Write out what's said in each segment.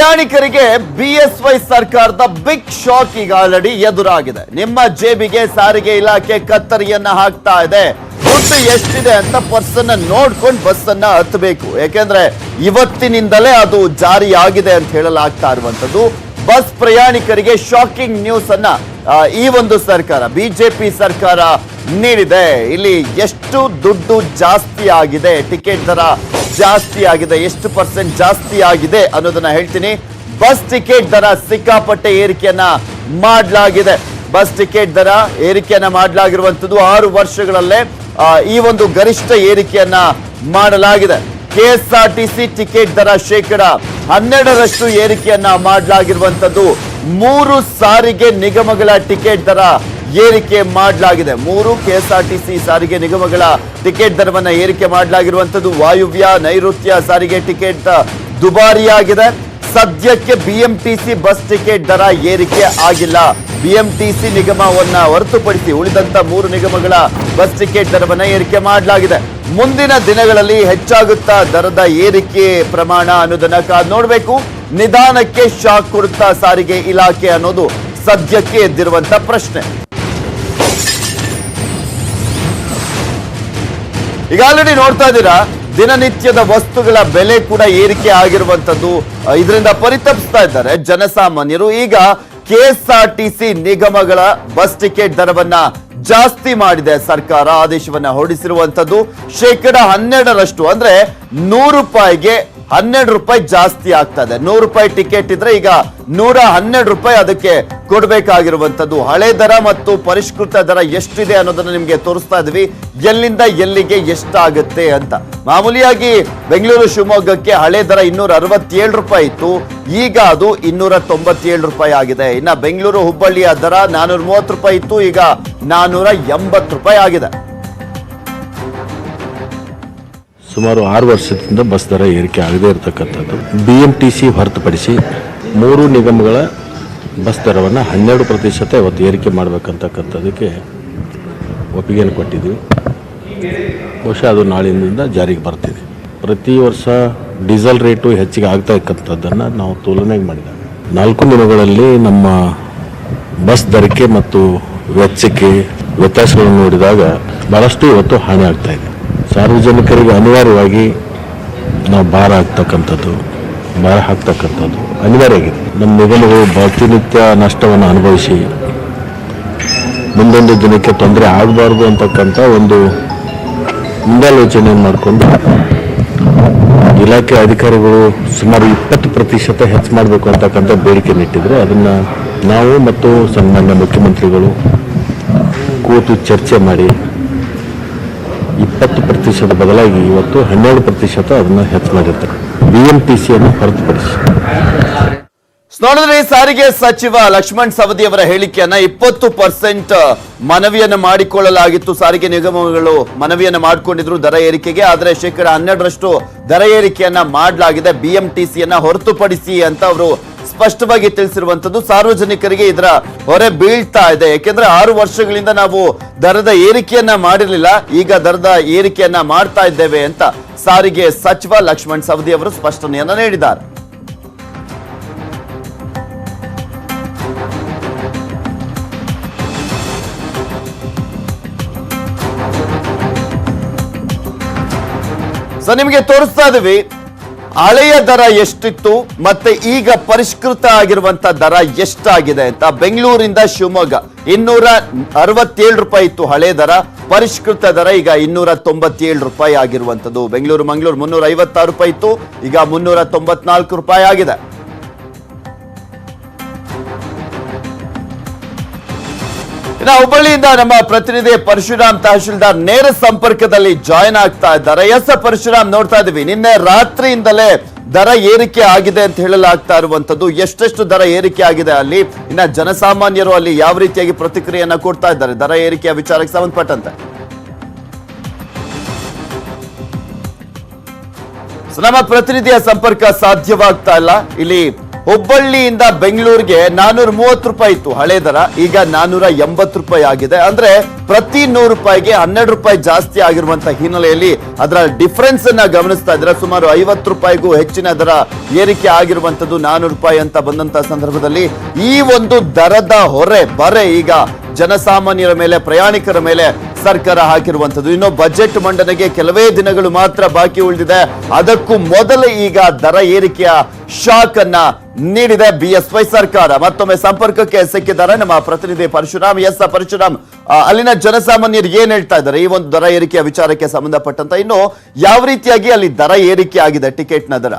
ಪ್ರಯಾಣಿಕರಿಗೆ ಬಿಎಸ್ವೈ ಸರ್ಕಾರದ big shock ಈಗ ಆಲ್ರೆಡಿ ಎದುರಾಗಿದೆ. ನಿಮ್ಮ ಜೇಬಿಗೆ ಸಾರಿಗೆ ಇಲಾಖೆ ಕತ್ತರಿಯನ್ನ ಹಾಕ್ತಾ ಇದೆ. ದುಡ್ಡು ಎಷ್ಟಿದೆ ಅಂತ ಪರ್ಸನ್ ನೋಡ್ಕೊಂಡು ಬಸ್ ಅನ್ನ ಹತ್ತಬೇಕು. ಯಾಕೆಂದ್ರೆ ಇವತ್ತಿನಿಂದಲೇ ಅದು ಜಾರಿ ಆಗಿದೆ ಅಂತ ಹೇಳಲಾಗ್ತಾ ಇರುವಂತದ್ದು ಬಸ್ ಪ್ರಯಾಣಿಕರಿಗೆ ಶಾಕಿಂಗ್ ನ್ಯೂಸ್ ಅನ್ನ ಈ ಒಂದು ಸರ್ಕಾರ ಬಿಜೆಪಿ ಸರ್ಕಾರ ನೀಡಿದೆ. ಇಲ್ಲಿ ಎಷ್ಟು ದುಡ್ಡು ಜಾಸ್ತಿ ಆಗಿದೆ, ಟಿಕೆಟ್ ದರ ಜಾಸ್ತಿ ಆಗಿದೆ. ಎಷ್ಟು ಪರ್ಸೆಂಟ್ ಜಾಸ್ತಿ ಆಗಿದೆ ಅನ್ನೋದನ್ನ ಹೇಳ್ತೀನಿ. ಬಸ್ ಟಿಕೆಟ್ ದರ ಸಿಕ್ಕಾಪಟ್ಟೆ ಏರಿಕೆಯನ್ನ ಮಾಡಲಾಗಿದೆ. ಬಸ್ ಟಿಕೆಟ್ ದರ ಏರಿಕೆಯನ್ನ ಮಾಡಲಾಗಿರುವಂತದ್ದು ಆರು ವರ್ಷಗಳಲ್ಲೇ ಈ ಒಂದು ಗರಿಷ್ಠ ಏರಿಕೆಯನ್ನ ಮಾಡಲಾಗಿದೆ. ಕೆಎಸ್ಆರ್ಟಿಸಿ ಟಿಕೆಟ್ ದರ ಶೇಕಡ ಹನ್ನೆರಡರಷ್ಟು ಏರಿಕೆಯನ್ನ ಮಾಡಲಾಗಿರುವಂತದ್ದು ಮೂರು ಸಾರಿಗೆ ನಿಗಮಗಳ ಟಿಕೆಟ್ ದರ ಏರಿಕೆ ಮಾಡಲಾಗಿದೆ. ಮೂರು ಕೆಎಸ್ಆರ್ಟಿಸಿ ಸಾರಿಗೆ ನಿಗಮಗಳ ಟಿಕೆಟ್ ದರವನ್ನು ಏರಿಕೆ ಮಾಡಲಾಗಿರುವಂಥದ್ದು ವಾಯುವ್ಯ, ನೈಋತ್ಯ ಸಾರಿಗೆ ಟಿಕೆಟ್ ದುಬಾರಿಯಾಗಿದೆ. ಸದ್ಯಕ್ಕೆ ಬಿಎಂಟಿಸಿ ಬಸ್ ಟಿಕೆಟ್ ದರ ಏರಿಕೆ ಆಗಿಲ್ಲ. ಬಿಎಂಟಿಸಿ ನಿಗಮವನ್ನ ಹೊರತುಪಡಿಸಿ ಉಳಿದಂತ ಮೂರು ನಿಗಮಗಳ ಬಸ್ ಟಿಕೆಟ್ ದರವನ್ನು ಏರಿಕೆ ಮಾಡಲಾಗಿದೆ. ಮುಂದಿನ ದಿನಗಳಲ್ಲಿ ಹೆಚ್ಚಾಗುತ್ತಾ ದರದ ಏರಿಕೆ ಪ್ರಮಾಣ ಅನ್ನೋದನ್ನ ನೋಡಬೇಕು. ನಿಧಾನಕ್ಕೆ ಶಾಕ್ ಕೊಡುತ್ತಾ ಸಾರಿಗೆ ಇಲಾಖೆ ಅನ್ನೋದು ಸದ್ಯಕ್ಕೆ ಎದ್ದಿರುವಂತ ಪ್ರಶ್ನೆ. ಈಗ ಆಲ್ರೆಡಿ ನೋಡ್ತಾ ಇದ್ದೀರಾ, ದಿನನಿತ್ಯದ ವಸ್ತುಗಳ ಬೆಲೆ ಕೂಡ ಏರಿಕೆ ಆಗಿರುವಂತದ್ದು ಇದರಿಂದ ಪರಿತಪಿಸ್ತಾ ಇದ್ದಾರೆ ಜನಸಾಮಾನ್ಯರು. ಈಗ ಕೆಎಸ್ಆರ್ಟಿಸಿ ನಿಗಮಗಳ ಬಸ್ ಟಿಕೆಟ್ ದರವನ್ನ ಜಾಸ್ತಿ ಮಾಡಿದೆ ಸರ್ಕಾರ, ಆದೇಶವನ್ನ ಹೊರಡಿಸಿರುವಂತದ್ದು ಶೇಕಡ ಹನ್ನೆರಡರಷ್ಟು. ಅಂದ್ರೆ ನೂರು ರೂಪಾಯಿಗೆ ಹನ್ನೆರಡು ರೂಪಾಯಿ ಜಾಸ್ತಿ ಆಗ್ತಾ ಇದೆ ನೂರು ರೂಪಾಯಿ ಟಿಕೆಟ್ ಇದ್ರೆ ಈಗ ನೂರ ಹನ್ನೆರಡು ರೂಪಾಯಿ ಅದಕ್ಕೆ ಕೊಡಬೇಕಾಗಿರುವಂತದ್ದು ಹಳೆ ದರ ಮತ್ತು ಪರಿಷ್ಕೃತ ದರ ಎಷ್ಟಿದೆ ಅನ್ನೋದನ್ನ ನಿಮ್ಗೆ ತೋರಿಸ್ತಾ ಇದ್ವಿ. ಎಲ್ಲಿಂದ ಎಲ್ಲಿಗೆ ಎಷ್ಟಾಗುತ್ತೆ ಅಂತ. ಮಾಮೂಲಿಯಾಗಿ ಬೆಂಗಳೂರು ಶಿವಮೊಗ್ಗಕ್ಕೆ ಹಳೆ ದರ ಇನ್ನೂರ ಅರವತ್ತೇಳು ರೂಪಾಯಿ ಇತ್ತು. ಈಗ ಅದು ಇನ್ನೂರ ತೊಂಬತ್ತೇಳು ರೂಪಾಯಿ ಆಗಿದೆ. ಇನ್ನ ಬೆಂಗಳೂರು ಹುಬ್ಬಳ್ಳಿಯ ದರ ನಾನೂರ ಮೂವತ್ತು ರೂಪಾಯಿ ಇತ್ತು. ಈಗ ನಾನೂರ ಎಂಬತ್ತು ರೂಪಾಯಿ ಆಗಿದೆ. ಸುಮಾರು ಆರು ವರ್ಷದಿಂದ ಬಸ್ ದರ ಏರಿಕೆ ಆಗದೇ ಇರತಕ್ಕಂಥದ್ದು. ಬಿ ಎಂ ಟಿ ಸಿ ಹೊರತುಪಡಿಸಿ ಮೂರು ನಿಗಮಗಳ ಬಸ್ ದರವನ್ನು ಹನ್ನೆರಡು ಪ್ರತಿಶತ ಇವತ್ತು ಏರಿಕೆ ಮಾಡಬೇಕಂತಕ್ಕಂಥದ್ದಕ್ಕೆ ಒಪ್ಪಿಗೆಯನ್ನು ಕೊಟ್ಟಿದ್ವಿ ಬಹುಶಃ ಅದು ನಾಳಿನಿಂದ ಜಾರಿಗೆ ಬರ್ತಿದೆ. ಪ್ರತಿ ವರ್ಷ ಡೀಸೆಲ್ ರೇಟು ಹೆಚ್ಚಿಗೆ ಆಗ್ತಾ ಇಕ್ಕಂಥದ್ದನ್ನು ನಾವು ತುಲನೆಗೆ ಮಾಡಿದಾಗ ನಾಲ್ಕು ದಿನಗಳಲ್ಲಿ ನಮ್ಮ ಬಸ್ ದರಕ್ಕೆ ಮತ್ತು ವೆಚ್ಚಕ್ಕೆ ವ್ಯತ್ಯಾಸಗಳನ್ನು ನೋಡಿದಾಗ ಬಹಳಷ್ಟು ಇವತ್ತು ಹಾನಿ ಆಗ್ತಾ ಇದೆ. ಸಾರ್ವಜನಿಕರಿಗೆ ಅನಿವಾರ್ಯವಾಗಿ ನಾವು ಭಾರ ಆಗ್ತಕ್ಕಂಥದ್ದು, ಭಾರ ಹಾಕ್ತಕ್ಕಂಥದ್ದು ಅನಿವಾರ್ಯ ಆಗಿದೆ. ನಮ್ಮ ನಿಗಮಗಳು ಪ್ರತಿನಿತ್ಯ ನಷ್ಟವನ್ನು ಅನುಭವಿಸಿ ಮುಂದೊಂದು ದಿನಕ್ಕೆ ತೊಂದರೆ ಆಗಬಾರ್ದು ಅಂತಕ್ಕಂಥ ಒಂದು ಮುಂದಾಲೋಚನೆ ಮಾಡಿಕೊಂಡು ಇಲಾಖೆ ಅಧಿಕಾರಿಗಳು ಸುಮಾರು ಇಪ್ಪತ್ತು ಪ್ರತಿಶತ ಹೆಚ್ಚು ಮಾಡಬೇಕು ಅಂತಕ್ಕಂಥ ಬೇಡಿಕೆ ಇಟ್ಟಿದ್ರು. ಅದನ್ನು ನಾವು ಮತ್ತು ಸನ್ಮಾನ್ಯ ಮುಖ್ಯಮಂತ್ರಿಗಳು ಕೂತು ಚರ್ಚೆ ಮಾಡಿ ಇಪ್ಪತ್ತು ಪ್ರತಿಶತ ಬದಲಾಗಿ ಇವತ್ತು ಹನ್ನೆರಡು ಪ್ರತಿಶತ ಅದನ್ನು ಹೆಚ್ಚು ಮಾಡಿರ್ತಾರೆ. ಬಿ ಎಂ ಟಿ ಸಿಯನ್ನು ಹೊರತುಪಡಿಸಿ. ನೋಡಿದ್ರೆ ಸಾರಿಗೆ ಸಚಿವ ಲಕ್ಷ್ಮಣ್ ಸವದಿ ಅವರ ಹೇಳಿಕೆಯನ್ನ ಇಪ್ಪತ್ತು ಪರ್ಸೆಂಟ್ ಮನವಿಯನ್ನು ಮಾಡಿಕೊಳ್ಳಲಾಗಿತ್ತು. ಸಾರಿಗೆ ನಿಗಮಗಳು ಮನವಿಯನ್ನು ಮಾಡಿಕೊಂಡಿದ್ರು ದರ ಏರಿಕೆಗೆ, ಆದರೆ ಶೇಕಡ ಹನ್ನೆರಡರಷ್ಟು ದರ ಏರಿಕೆಯನ್ನ ಮಾಡಲಾಗಿದೆ. ಬಿಎಂಟಿಸಿಯನ್ನ ಹೊರತುಪಡಿಸಿ ಅಂತ ಅವರು ಸ್ಪಷ್ಟವಾಗಿ ತಿಳಿಸಿರುವಂತದ್ದು. ಸಾರ್ವಜನಿಕರಿಗೆ ಇದರ ಹೊರೆ ಬೀಳ್ತಾ ಇದೆ. ಯಾಕೆಂದ್ರೆ ಆರು ವರ್ಷಗಳಿಂದ ನಾವು ದರದ ಏರಿಕೆಯನ್ನ ಮಾಡಿರಲಿಲ್ಲ. ಈಗ ದರದ ಏರಿಕೆಯನ್ನ ಮಾಡ್ತಾ ಇದ್ದೇವೆ ಅಂತ ಸಾರಿಗೆ ಸಚಿವ ಲಕ್ಷ್ಮಣ್ ಸವದಿ ಅವರು ಸ್ಪಷ್ಟನೆಯನ್ನ ನೀಡಿದ್ದಾರೆ. ಸೊ ನಿಮಗೆ ತೋರಿಸ್ತಾ ಇದೀವಿ ಹಳೆಯ ದರ ಎಷ್ಟಿತ್ತು, ಮತ್ತೆ ಈಗ ಪರಿಷ್ಕೃತ ಆಗಿರುವಂತ ದರ ಎಷ್ಟಾಗಿದೆ ಅಂತ. ಬೆಂಗಳೂರಿಂದ ಶಿವಮೊಗ್ಗ, ಇನ್ನೂರ ಅರವತ್ತೇಳು ರೂಪಾಯಿ ಇತ್ತು ಹಳೆ ದರ, ಪರಿಷ್ಕೃತ ದರ ಈಗ ಇನ್ನೂರ ತೊಂಬತ್ತೇಳು ರೂಪಾಯಿ ಆಗಿರುವಂತದ್ದು ಬೆಂಗಳೂರು, ಮಂಗಳೂರು, ಮುನ್ನೂರ ಐವತ್ತಾರು ರೂಪಾಯಿ ಇತ್ತು, ಈಗ ಮುನ್ನೂರ ತೊಂಬತ್ನಾಲ್ಕು ರೂಪಾಯಿ ಆಗಿದೆ. ಇನ್ನು ಹುಬ್ಬಳ್ಳಿಯಿಂದ ನಮ್ಮ ಪ್ರತಿನಿಧಿ ಪರಶುರಾಮ್ ತಹಶೀಲ್ದಾರ್ ನೇರ ಸಂಪರ್ಕದಲ್ಲಿ ಜಾಯಿನ್ ಆಗ್ತಾ ಇದ್ದಾರೆ. ಎಸ್ ಪರಶುರಾಮ್ ನೋಡ್ತಾ ಇದೀವಿ ನಿನ್ನೆ ರಾತ್ರಿಯಿಂದಲೇ ದರ ಏರಿಕೆ ಆಗಿದೆ ಅಂತ ಹೇಳಲಾಗ್ತಾ ಇರುವಂತದ್ದು ಎಷ್ಟೆಷ್ಟು ದರ ಏರಿಕೆ ಆಗಿದೆ ಅಲ್ಲಿ? ಇನ್ನ ಜನಸಾಮಾನ್ಯರು ಅಲ್ಲಿ ಯಾವ ರೀತಿಯಾಗಿ ಪ್ರತಿಕ್ರಿಯೆಯನ್ನ ಕೊಡ್ತಾ ಇದ್ದಾರೆ? ದರ ಏರಿಕೆಯ ವಿಚಾರಕ್ಕೆ ಸಂಬಂಧಪಟ್ಟಂತೆ. ನಮ್ಮ ಪ್ರತಿನಿಧಿಯ ಸಂಪರ್ಕ ಸಾಧ್ಯವಾಗ್ತಾ ಇಲ್ಲ. ಇಲ್ಲಿ ಹುಬ್ಬಳ್ಳಿಯಿಂದ ಬೆಂಗಳೂರಿಗೆ ನಾನೂರ ಮೂವತ್ತು ರೂಪಾಯಿ ಇತ್ತು. ಹಳೆ ದರ, ಈಗ ನಾನೂರ ಎಂಬತ್ತು ರೂಪಾಯಿ ಆಗಿದೆ. ಅಂದ್ರೆ ಪ್ರತಿ ನೂರು ರೂಪಾಯಿಗೆ ಹನ್ನೆರಡು ರೂಪಾಯಿ ಜಾಸ್ತಿ ಆಗಿರುವಂತ ಹಿನ್ನೆಲೆಯಲ್ಲಿ ಅದರ ಡಿಫರೆನ್ಸ್ ಅನ್ನ ಗಮನಿಸ್ತಾ ಇದ್ರೆ ಸುಮಾರು ಐವತ್ತು ರೂಪಾಯಿಗೂ ಹೆಚ್ಚಿನ ದರ ಏರಿಕೆ ಆಗಿರುವಂತದ್ದು ನಾನೂರು ರೂಪಾಯಿ ಅಂತ ಬಂದಂತ ಸಂದರ್ಭದಲ್ಲಿ ಈ ಒಂದು ದರದ ಹೊರೆ, ಬರೆ ಈಗ ಜನಸಾಮಾನ್ಯರ ಮೇಲೆ, ಪ್ರಯಾಣಿಕರ ಮೇಲೆ ಸರ್ಕಾರ ಹಾಕಿರುವಂತದ್ದು ಇನ್ನು ಬಜೆಟ್ ಮಂಡನೆಗೆ ಕೆಲವೇ ದಿನಗಳು ಮಾತ್ರ ಬಾಕಿ ಉಳಿದಿದೆ. ಅದಕ್ಕೂ ಮೊದಲ ಈಗ ದರ ಏರಿಕೆಯ ಶಾಕ್ ಅನ್ನ ನೀಡಿದೆ ಬಿಎಸ್ವೈ ಸರ್ಕಾರ. ಮತ್ತೊಮ್ಮೆ ಸಂಪರ್ಕಕ್ಕೆ ಸಿಕ್ಕಿದ್ದಾರೆ ನಮ್ಮ ಪ್ರತಿನಿಧಿ ಪರಶುರಾಮ್, ಎಸ್ ಪರಶುರಾಮ್. ಅಲ್ಲಿನ ಜನಸಾಮಾನ್ಯರು ಏನ್ ಹೇಳ್ತಾ ಇದ್ದಾರೆ? ಈ ಒಂದು ದರ ಏರಿಕೆಯ ವಿಚಾರಕ್ಕೆ ಸಂಬಂಧಪಟ್ಟಂತ ಇನ್ನು ಯಾವ ರೀತಿಯಾಗಿ ಅಲ್ಲಿ ದರ ಏರಿಕೆ ಆಗಿದೆ ಟಿಕೆಟ್ನ ದರ?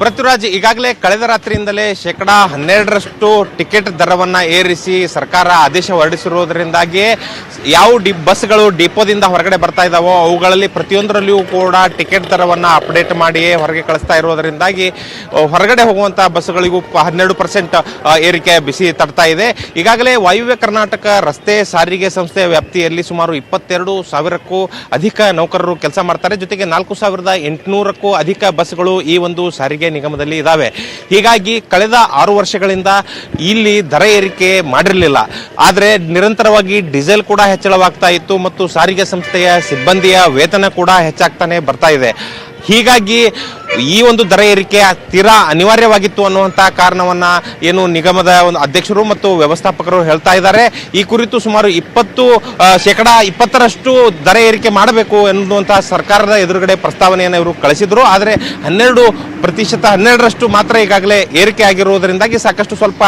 ಪೃಥ್ವಿರಾಜ್, ಈಗಾಗಲೇ ಕಳೆದ ರಾತ್ರಿಯಿಂದಲೇ ಶೇಕಡಾ ಹನ್ನೆರಡರಷ್ಟು ಟಿಕೆಟ್ ದರವನ್ನು ಏರಿಸಿ ಸರ್ಕಾರ ಆದೇಶ ಹೊರಡಿಸಿರುವುದರಿಂದಾಗಿಯೇ ಯಾವ ಡಿ ಬಸ್ಗಳು ಡಿಪೋದಿಂದ ಹೊರಗಡೆ ಬರ್ತಾ ಇದ್ದಾವೋ ಅವುಗಳಲ್ಲಿ ಪ್ರತಿಯೊಂದರಲ್ಲಿಯೂ ಕೂಡ ಟಿಕೆಟ್ ದರವನ್ನು ಅಪ್ಡೇಟ್ ಮಾಡಿ ಹೊರಗೆ ಕಳಿಸ್ತಾ ಇರೋದರಿಂದಾಗಿ ಹೊರಗಡೆ ಹೋಗುವಂಥ ಬಸ್ಗಳಿಗೂ ಹನ್ನೆರಡು ಪರ್ಸೆಂಟ್ ಏರಿಕೆ ಬಿಸಿ ತಡ್ತಾ ಇದೆ. ಈಗಾಗಲೇ ವಾಯುವ್ಯ ಕರ್ನಾಟಕ ರಸ್ತೆ ಸಾರಿಗೆ ಸಂಸ್ಥೆ ವ್ಯಾಪ್ತಿಯಲ್ಲಿ ಸುಮಾರು ಇಪ್ಪತ್ತೆರಡು ಸಾವಿರಕ್ಕೂ ಅಧಿಕ ನೌಕರರು ಕೆಲಸ ಮಾಡ್ತಾರೆ. ಜೊತೆಗೆ ನಾಲ್ಕು ಸಾವಿರದ ಎಂಟುನೂರಕ್ಕೂ ಅಧಿಕ ಬಸ್ಗಳು ಈ ಒಂದು ಸಾರಿಗೆ ನಿಗಮದಲ್ಲಿ ಇದ್ದಾವೆ ಹೀಗಾಗಿ ಕಳೆದ ಆರು ವರ್ಷಗಳಿಂದ ಇಲ್ಲಿ ದರ ಏರಿಕೆ ಮಾಡಿರಲಿಲ್ಲ. ಆದರೆ ನಿರಂತರವಾಗಿ ಡೀಸೆಲ್ ಕೂಡ ಹೆಚ್ಚಳವಾಗ್ತಾ ಇತ್ತು ಮತ್ತು ಸಾರಿಗೆ ಸಂಸ್ಥೆಯ ಸಿಬ್ಬಂದಿಯ ವೇತನ ಕೂಡ ಹೆಚ್ಚಾಗ್ತಾನೆ ಬರ್ತಾ ಇದೆ. ಹೀಗಾಗಿ ಈ ಒಂದು ದರ ಏರಿಕೆ ತೀರಾ ಅನಿವಾರ್ಯವಾಗಿತ್ತು ಅನ್ನುವಂತ ಕಾರಣವನ್ನ ಏನು ನಿಗಮದ ಒಂದು ಅಧ್ಯಕ್ಷರು ಮತ್ತು ವ್ಯವಸ್ಥಾಪಕರು ಹೇಳ್ತಾ ಇದ್ದಾರೆ. ಈ ಕುರಿತು ಸುಮಾರು ಇಪ್ಪತ್ತು ಶೇಕಡ ಇಪ್ಪತ್ತರಷ್ಟು ದರ ಏರಿಕೆ ಮಾಡಬೇಕು ಎನ್ನುವಂತಹ ಸರ್ಕಾರದ ಎದುರುಗಡೆ ಪ್ರಸ್ತಾವನೆಯನ್ನು ಇವರು ಕಳಿಸಿದ್ರು. ಆದರೆ ಹನ್ನೆರಡು ಪ್ರತಿಶತ, ಹನ್ನೆರಡರಷ್ಟು ಮಾತ್ರ ಈಗಾಗಲೇ ಏರಿಕೆ ಆಗಿರುವುದರಿಂದಾಗಿ ಸಾಕಷ್ಟು ಸ್ವಲ್ಪ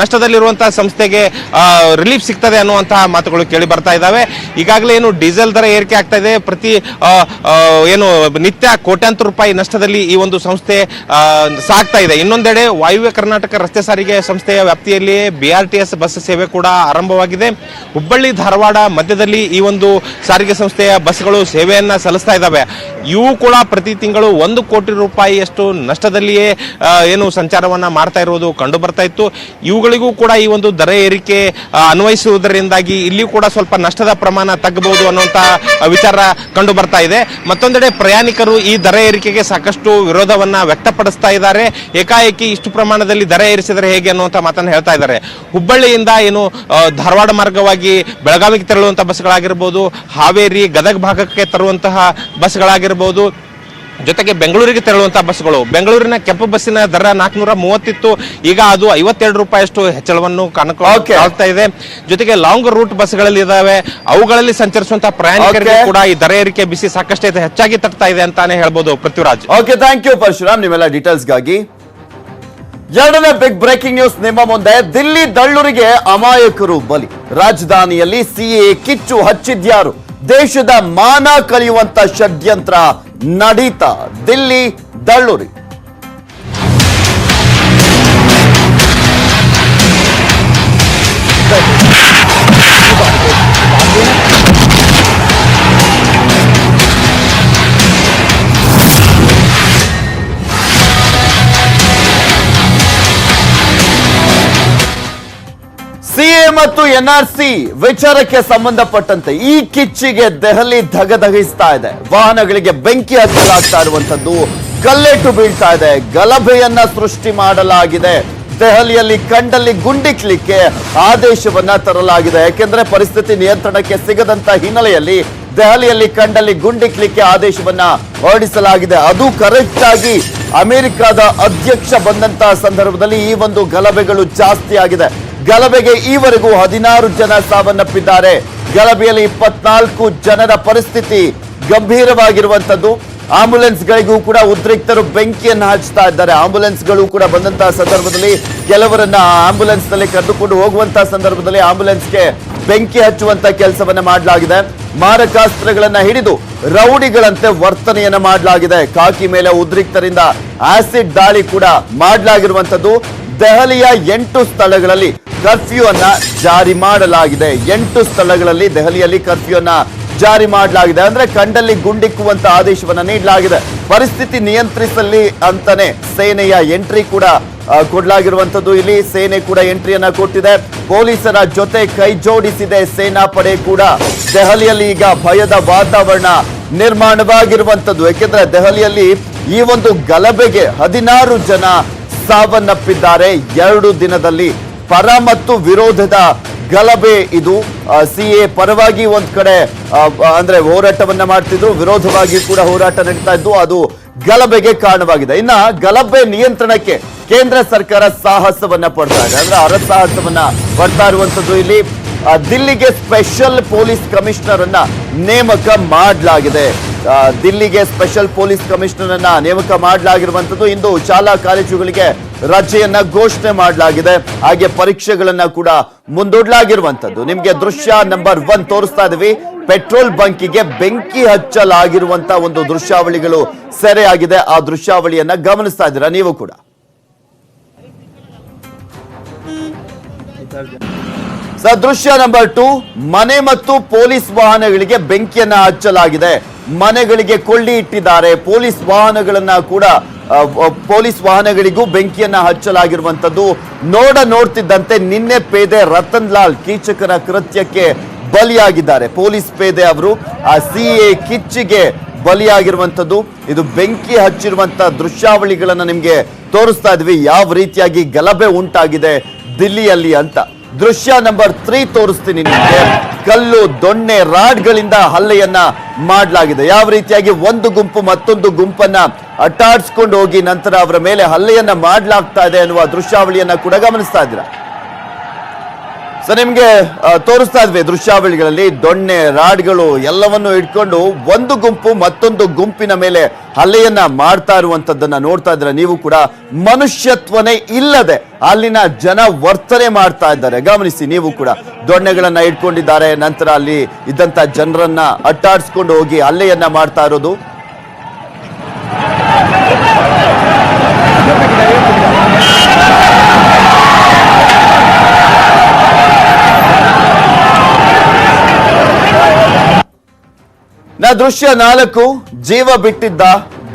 ನಷ್ಟದಲ್ಲಿರುವಂತಹ ಸಂಸ್ಥೆಗೆ ರಿಲೀಫ್ ಸಿಗ್ತದೆ ಅನ್ನುವಂತಹ ಮಾತುಗಳು ಕೇಳಿ ಬರ್ತಾ ಇದ್ದಾವೆ. ಈಗಾಗಲೇ ಏನು ಡೀಸೆಲ್ ದರ ಏರಿಕೆ ಆಗ್ತಾ ಇದೆ. ಪ್ರತಿ ಏನು ನಿತ್ಯ ಕೋಟ್ಯಾಂತರ ರೂಪಾಯಿ ನಷ್ಟದಲ್ಲಿ ಈ ಒಂದು ಸಂಸ್ಥೆ ಸಾಗ್ತಾ ಇದೆ. ಇನ್ನೊಂದೆಡೆ ವಾಯುವ್ಯ ಕರ್ನಾಟಕ ರಸ್ತೆ ಸಾರಿಗೆ ಸಂಸ್ಥೆಯ ವ್ಯಾಪ್ತಿಯಲ್ಲಿ ಬಿಆರ್ಟಿಎಸ್ ಬಸ್ ಸೇವೆ ಕೂಡ ಆರಂಭವಾಗಿದೆ. ಹುಬ್ಬಳ್ಳಿ, ಧಾರವಾಡ ಮಧ್ಯದಲ್ಲಿ ಈ ಒಂದು ಸಾರಿಗೆ ಸಂಸ್ಥೆಯ ಬಸ್ಗಳು ಸೇವೆಯನ್ನ ಸಲ್ಲಿಸ್ತಾ ಇದ್ದಾವೆ. ಇವು ಕೂಡ ಪ್ರತಿ ತಿಂಗಳು ಒಂದು ಕೋಟಿ ರೂಪಾಯಿಯಷ್ಟು ನಷ್ಟದಲ್ಲಿಯೇ ಏನು ಸಂಚಾರವನ್ನ ಮಾಡ್ತಾ ಇರುವುದು ಕಂಡು ಬರ್ತಾ ಇತ್ತು. ಇವುಗಳಿಗೂ ಕೂಡ ಈ ಒಂದು ದರ ಏರಿಕೆ ಅನ್ವಯಿಸುವುದರಿಂದಾಗಿ ಇಲ್ಲಿ ಕೂಡ ಸ್ವಲ್ಪ ನಷ್ಟದ ಪ್ರಮಾಣ ತಗ್ಗಬಹುದು ಅನ್ನುವಂತ ವಿಚಾರ ಕಂಡು ಬರ್ತಾ ಇದೆ. ಮತ್ತೊಂದೆಡೆ ಪ್ರಯಾಣಿಕರು ಈ ದರ ಏರಿಕೆಗೆ ಸಾಕಷ್ಟು ವಿರೋಧವನ್ನ ವ್ಯಕ್ತಪಡಿಸ್ತಾ ಇದ್ದಾರೆ. ಏಕಾಏಕಿ ಇಷ್ಟು ಪ್ರಮಾಣದಲ್ಲಿ ದರ ಏರಿಸಿದರೆ ಹೇಗೆ ಅನ್ನುವಂತ ಮಾತನ್ನು ಹೇಳ್ತಾ ಇದ್ದಾರೆ. ಹುಬ್ಬಳ್ಳಿಯಿಂದ ಏನು ಧಾರವಾಡ ಮಾರ್ಗವಾಗಿ ಬೆಳಗಾವಿಗೆ ತೆರಳುವಂತಹ ಬಸ್ಗಳಾಗಿರ್ಬೋದು, ಹಾವೇರಿ ಗದಗ ಭಾಗಕ್ಕೆ ತರುವಂತಹ ಬಸ್ಗಳಾಗಿರ್ಬೋದು ಜೊತೆಗೆ ಬೆಂಗಳೂರಿಗೆ ತೆರಳುವಂತಹ ಬಸ್ಗಳು ಬೆಂಗಳೂರಿನ ಕೆಂಪು ಬಸ್ಸಿನ ದರ ನಾಲ್ಕುನೂರ ಮೂವತ್ತಿತ್ತು ಈಗ ಅದು ಐವತ್ತೆರಡು ರೂಪಾಯಿಯಷ್ಟು ಹೆಚ್ಚಳವನ್ನು. ಕಾಣ್ತಾ ಇದೆ. ಜೊತೆಗೆ ಲಾಂಗ್ ರೂಟ್ ಬಸ್ಗಳಲ್ಲಿ ಇದಾವೆ. ಅವುಗಳಲ್ಲಿ ಸಂಚರಿಸುವಂತಹ ಪ್ರಯಾಣಿಕರಿಗೆ ಕೂಡ ಈ ದರ ಏರಿಕೆ ಬಿಸಿ ಸಾಕಷ್ಟು ಇದೆ, ಹೆಚ್ಚಾಗಿ ತಟ್ತಾ ಇದೆ ಅಂತಾನೆ ಹೇಳ್ಬೋದು Prithviraj. Okay thank you Parashuram. ನಿಮ್ಮೆಲ್ಲ ಡೀಟೇಲ್ಸ್ಗಾಗಿ ಎರಡನೇ ಬಿಗ್ ಬ್ರೇಕಿಂಗ್ ನ್ಯೂಸ್ ನಿಮ್ಮ ಮುಂದೆ. ದಿಲ್ಲಿ ದಳ್ಳೂರಿಗೆ ಅಮಾಯಕರು ಬಲಿ. ರಾಜಧಾನಿಯಲ್ಲಿ ಸಿಎ ಕಿಚ್ಚು ಹಚ್ಚಿದ್ಯಾರು. ದೇಶದ ಮಾನ ಕಲಿಯುವಂತ ಷಡ್ಯಂತ್ರ ನಡೀತಾ ದಿಲ್ಲಿ ದಳ್ಳೂರಿ. ಸಿಎ ಮತ್ತು ಎನ್ಆರ್ಸಿ ವಿಚಾರಕ್ಕೆ ಸಂಬಂಧಪಟ್ಟಂತೆ ಈ ಕಿಚ್ಚಿಗೆ ದೆಹಲಿ ಧಗಧಗಿಸ್ತಾ ಇದೆ. ವಾಹನಗಳಿಗೆ ಬೆಂಕಿ ಹಚ್ಚಲಾಗ್ತಾ ಇರುವಂತದ್ದು ಕಲ್ಲೆಟ್ಟು ಬೀಳ್ತಾ ಇದೆ. ಗಲಭೆಯನ್ನ ಸೃಷ್ಟಿ ಮಾಡಲಾಗಿದೆ. ದೆಹಲಿಯಲ್ಲಿ ಕಂಡಲ್ಲಿ ಗುಂಡಿಕ್ಲಿಕ್ಕೆ ಆದೇಶವನ್ನ ತರಲಾಗಿದೆ. ಯಾಕೆಂದ್ರೆ ಪರಿಸ್ಥಿತಿ ನಿಯಂತ್ರಣಕ್ಕೆ ಸಿಗದಂತ ಹಿನ್ನೆಲೆಯಲ್ಲಿ ದೆಹಲಿಯಲ್ಲಿ ಕಂಡಲ್ಲಿ ಗುಂಡಿಕ್ಲಿಕ್ಕೆ ಆದೇಶವನ್ನ ಹೊರಡಿಸಲಾಗಿದೆ. ಅದು ಕರೆಕ್ಟ್ ಆಗಿ ಅಮೆರಿಕದ ಅಧ್ಯಕ್ಷ ಬಂದಂತಹ ಸಂದರ್ಭದಲ್ಲಿ ಈ ಒಂದು ಗಲಭೆಗಳು ಜಾಸ್ತಿ ಆಗಿದೆ. ಗಲಭೆಗೆ ಈವರೆಗೂ ಹದಿನಾರು ಜನ ಸಾವನ್ನಪ್ಪಿದ್ದಾರೆ. ಗಲಭೆಯಲ್ಲಿ ಇಪ್ಪತ್ನಾಲ್ಕು ಜನರ ಪರಿಸ್ಥಿತಿ ಗಂಭೀರವಾಗಿರುವಂತದ್ದು ಆಂಬುಲೆನ್ಸ್ ಗಳಿಗೂ ಕೂಡ ಉದ್ರಿಕ್ತರು ಬೆಂಕಿಯನ್ನು ಹಚ್ತಾ ಇದ್ದಾರೆ. ಆಂಬುಲೆನ್ಸ್ಗಳು ಕೂಡ ಬಂದಂತಹ ಸಂದರ್ಭದಲ್ಲಿ ಕೆಲವರನ್ನ ಆಂಬ್ಯುಲೆನ್ಸ್ನಲ್ಲಿ ಕರೆದುಕೊಂಡು ಹೋಗುವಂತಹ ಸಂದರ್ಭದಲ್ಲಿ ಆಂಬುಲೆನ್ಸ್ಗೆ ಬೆಂಕಿ ಹಚ್ಚುವಂತ ಕೆಲಸವನ್ನ ಮಾಡಲಾಗಿದೆ. ಮಾರಕಾಸ್ತ್ರಗಳನ್ನ ಹಿಡಿದು ರೌಡಿಗಳಂತೆ ವರ್ತನೆಯನ್ನ ಮಾಡಲಾಗಿದೆ. ಕಾಕಿ ಮೇಲೆ ಉದ್ರಿಕ್ತರಿಂದ ಆಸಿಡ್ ದಾಳಿ ಕೂಡ ಮಾಡಲಾಗಿರುವಂತದ್ದು ದೆಹಲಿಯ ಎಂಟು ಸ್ಥಳಗಳಲ್ಲಿ ಕರ್ಫ್ಯೂ ಅನ್ನ ಜಾರಿ ಮಾಡಲಾಗಿದೆ. ಎಂಟು ಸ್ಥಳಗಳಲ್ಲಿ ದೆಹಲಿಯಲ್ಲಿ ಕರ್ಫ್ಯೂ ಅನ್ನ ಜಾರಿ ಮಾಡಲಾಗಿದೆ. ಅಂದ್ರೆ ಕಂಡಲ್ಲಿ ಗುಂಡಿಕ್ಕುವಂತ ಆದೇಶವನ್ನ ನೀಡಲಾಗಿದೆ. ಪರಿಸ್ಥಿತಿ ನಿಯಂತ್ರಿಸಲಿ ಅಂತಾನೆ ಸೇನೆಯ ಎಂಟ್ರಿ ಕೂಡ ಕೊಡಲಾಗಿರುವಂತದ್ದು ಇಲ್ಲಿ ಸೇನೆ ಕೂಡ ಎಂಟ್ರಿಯನ್ನ ಕೊಟ್ಟಿದೆ. ಪೊಲೀಸರ ಜೊತೆ ಕೈ ಜೋಡಿಸಿದೆ ಸೇನಾ ಪಡೆ ಕೂಡ. ದೆಹಲಿಯಲ್ಲಿ ಈಗ ಭಯದ ವಾತಾವರಣ ನಿರ್ಮಾಣವಾಗಿರುವಂತದ್ದು ಯಾಕೆಂದ್ರೆ ದೆಹಲಿಯಲ್ಲಿ ಈ ಒಂದು ಗಲಭೆಗೆ ಹದಿನಾರು ಜನ ಸಾವನ್ನಪ್ಪಿದ್ದಾರೆ. ಎರಡು ದಿನದಲ್ಲಿ ಪರ ಮತ್ತು ವಿರೋಧದ ಗಲಭೆ ಇದು. ಸಿ ಎ ಪರವಾಗಿ ಒಂದ್ ಕಡೆ ಅಂದ್ರೆ ಹೋರಾಟವನ್ನ ಮಾಡ್ತಿದ್ರು, ವಿರೋಧವಾಗಿ ಕೂಡ ಹೋರಾಟ ನಡೀತಾ ಇದ್ದು ಅದು ಗಲಭೆಗೆ ಕಾರಣವಾಗಿದೆ. ಇನ್ನ ಗಲಭೆ ನಿಯಂತ್ರಣಕ್ಕೆ ಕೇಂದ್ರ ಸರ್ಕಾರ ಸಾಹಸವನ್ನ ಪಡ್ತಾ ಇದೆ. ಅಂದ್ರೆ ಅರಸಾಹಸವನ್ನ ಪಡ್ತಾ ಇರುವಂತದ್ದು ಇಲ್ಲಿ ದಿಲ್ಲಿಗೆ ಸ್ಪೆಷಲ್ ಪೊಲೀಸ್ ಕಮಿಷನರ್ ಅನ್ನ ನೇಮಕ ಮಾಡಲಾಗಿದೆ. ದಿಲ್ಲಿಗೆ ಸ್ಪೆಷಲ್ ಪೊಲೀಸ್ ಕಮಿಷನರ್ ಅನ್ನ ನೇಮಕ ಮಾಡಲಾಗಿರುವಂತದ್ದು ಇಂದು ಶಾಲಾ ಕಾಲೇಜುಗಳಿಗೆ ರಜೆಯನ್ನ ಘೋಷಣೆ ಮಾಡಲಾಗಿದೆ. ಹಾಗೆ ಪರೀಕ್ಷೆಗಳನ್ನ ಕೂಡ ಮುಂದೂಡಲಾಗಿರುವಂತದ್ದು ನಿಮ್ಗೆ ದೃಶ್ಯ ನಂಬರ್ ಒನ್ ತೋರಿಸ್ತಾ ಇದೀವಿ ಪೆಟ್ರೋಲ್ ಬಂಕಿಗೆ ಬೆಂಕಿ ಹಚ್ಚಲಾಗಿರುವಂತ ಒಂದು ದೃಶ್ಯಾವಳಿಗಳು ಸೆರೆಯಾಗಿದೆ. ಆ ದೃಶ್ಯಾವಳಿಯನ್ನ ಗಮನಿಸ್ತಾ ಇದ್ದೀರಾ? ನೀವು ಕೂಡ. ಸದೃಶ್ಯ ನಂಬರ್ ಟು ಮನೆ ಮತ್ತು ಪೊಲೀಸ್ ವಾಹನಗಳಿಗೆ ಬೆಂಕಿಯನ್ನ ಹಚ್ಚಲಾಗಿದೆ. ಮನೆಗಳಿಗೆ ಕೊಳ್ಳಿ ಇಟ್ಟಿದ್ದಾರೆ. ಪೊಲೀಸ್ ವಾಹನಗಳನ್ನ ಕೂಡ ಪೊಲೀಸ್ ವಾಹನಗಳಿಗೂ ಬೆಂಕಿಯನ್ನ ಹಚ್ಚಲಾಗಿರುವಂತದ್ದು ನೋಡ ನೋಡ್ತಿದ್ದಂತೆ ನಿನ್ನೆ ಪೇದೆ ರತನ್ ಲಾಲ್ ಕೀಚಕರ ಕೃತ್ಯಕ್ಕೆ ಬಲಿಯಾಗಿದ್ದಾರೆ. ಪೊಲೀಸ್ ಪೇದೆ ಅವರು ಆ ಸಿಎ ಕಿಚ್ಚಿಗೆ ಬಲಿಯಾಗಿರುವಂಥದ್ದು. ಇದು ಬೆಂಕಿ ಹಚ್ಚಿರುವಂತ ದೃಶ್ಯಾವಳಿಗಳನ್ನು ನಿಮಗೆ ತೋರಿಸ್ತಾ ಇದ್ವಿ. ಯಾವ ರೀತಿಯಾಗಿ ಗಲಭೆ ಉಂಟಾಗಿದೆ ದಿಲ್ಲಿಯಲ್ಲಿ ಅಂತ. ದೃಶ್ಯ ನಂಬರ್ ತ್ರೀ ತೋರಿಸ್ತೀನಿ ನಿಮಗೆ. ಕಲ್ಲು, ದೊಣ್ಣೆ, ರಾಡ್ಗಳಿಂದ ಹಲ್ಲೆಯನ್ನ ಮಾಡಲಾಗಿದೆ. ಯಾವ ರೀತಿಯಾಗಿ ಒಂದು ಗುಂಪು ಮತ್ತೊಂದು ಗುಂಪನ್ನ ಅಟ್ಟಾಡ್ಸ್ಕೊಂಡು ಹೋಗಿ ನಂತರ ಅವರ ಮೇಲೆ ಹಲ್ಲೆಯನ್ನ ಮಾಡಲಾಗ್ತಾ ಇದೆ ಅನ್ನುವ ದೃಶ್ಯಾವಳಿಯನ್ನ ಕೂಡ ಗಮನಿಸ್ತಾ ಇದ್ದೀರಾ? ಸೊ ನಿಮ್ಗೆ ತೋರಿಸ್ತಾ ಇದ್ವಿ ದೃಶ್ಯಾವಳಿಗಳಲ್ಲಿ ದೊಣ್ಣೆ, ರಾಡ್ಗಳು ಎಲ್ಲವನ್ನು ಇಟ್ಕೊಂಡು ಒಂದು ಗುಂಪು ಮತ್ತೊಂದು ಗುಂಪಿನ ಮೇಲೆ ಹಲ್ಲೆಯನ್ನ ಮಾಡ್ತಾ ಇರುವಂತದ್ದನ್ನ ನೋಡ್ತಾ ಇದ್ರೆ ನೀವು ಕೂಡ ಮನುಷ್ಯತ್ವನೇ ಇಲ್ಲದೆ ಅಲ್ಲಿನ ಜನ ವರ್ತನೆ ಮಾಡ್ತಾ ಇದ್ದಾರೆ. ಗಮನಿಸಿ, ನೀವು ಕೂಡ ದೊಣ್ಣೆಗಳನ್ನ ಇಟ್ಕೊಂಡಿದ್ದಾರೆ, ನಂತರ ಅಲ್ಲಿ ಇದ್ದಂತ ಜನರನ್ನ ಅಟ್ಟಾಡಿಸ್ಕೊಂಡು ಹೋಗಿ ಹಲ್ಲೆಯನ್ನ ಮಾಡ್ತಾ ಇರೋದು. ನಾ ದೃಶ್ಯ ನಾಲ್ಕು, ಜೀವ ಬಿಟ್ಟಿದ್ದ